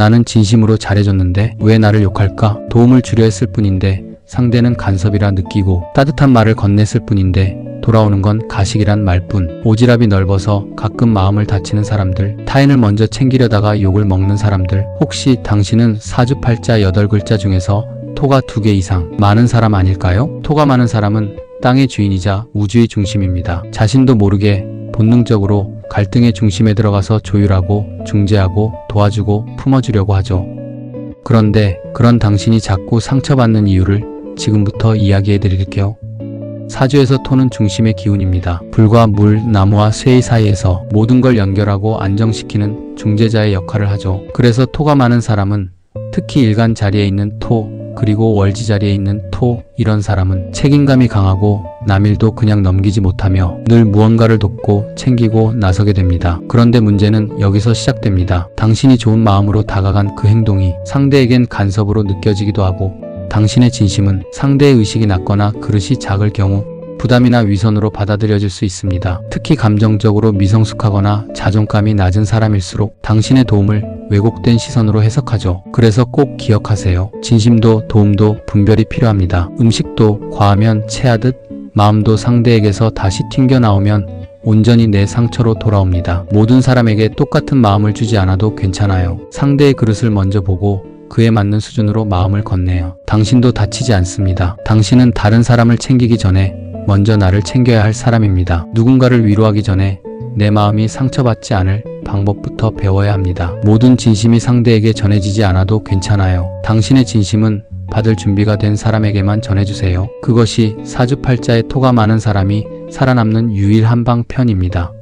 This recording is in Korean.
나는 진심으로 잘해줬는데 왜 나를 욕할까? 도움을 주려 했을 뿐인데 상대는 간섭이라 느끼고 따뜻한 말을 건넸을 뿐인데 돌아오는 건 가식이란 말뿐. 오지랖이 넓어서 가끔 마음을 다치는 사람들, 타인을 먼저 챙기려다가 욕을 먹는 사람들. 혹시 당신은 사주팔자 8글자 중에서 토가 두개 이상 많은 사람 아닐까요? 토가 많은 사람은 땅의 주인이자 우주의 중심입니다. 자신도 모르게 본능적으로 갈등의 중심에 들어가서 조율하고 중재하고 도와주고 품어주려고 하죠. 그런데 그런 당신이 자꾸 상처받는 이유를 지금부터 이야기해 드릴게요. 사주에서 토는 중심의 기운입니다. 불과 물, 나무와 쇠의 사이에서 모든 걸 연결하고 안정시키는 중재자의 역할을 하죠. 그래서 토가 많은 사람은 특히 일간 자리에 있는 토, 그리고 월지 자리에 있는 토, 이런 사람은 책임감이 강하고 남일도 그냥 넘기지 못하며 늘 무언가를 돕고 챙기고 나서게 됩니다. 그런데 문제는 여기서 시작됩니다. 당신이 좋은 마음으로 다가간 그 행동이 상대에겐 간섭으로 느껴지기도 하고 당신의 진심은 상대의 의식이 낮거나 그릇이 작을 경우 부담이나 위선으로 받아들여질 수 있습니다. 특히 감정적으로 미성숙하거나 자존감이 낮은 사람일수록 당신의 도움을 왜곡된 시선으로 해석하죠. 그래서 꼭 기억하세요. 진심도 도움도 분별이 필요합니다. 음식도 과하면 체하듯 마음도 상대에게서 다시 튕겨나오면 온전히 내 상처로 돌아옵니다. 모든 사람에게 똑같은 마음을 주지 않아도 괜찮아요. 상대의 그릇을 먼저 보고 그에 맞는 수준으로 마음을 건네요. 당신도 다치지 않습니다. 당신은 다른 사람을 챙기기 전에 먼저 나를 챙겨야 할 사람입니다. 누군가를 위로하기 전에 내 마음이 상처받지 않을 방법부터 배워야 합니다. 모든 진심이 상대에게 전해지지 않아도 괜찮아요. 당신의 진심은 받을 준비가 된 사람에게만 전해주세요. 그것이 사주팔자에 토가 많은 사람이 살아남는 유일 한 방편입니다.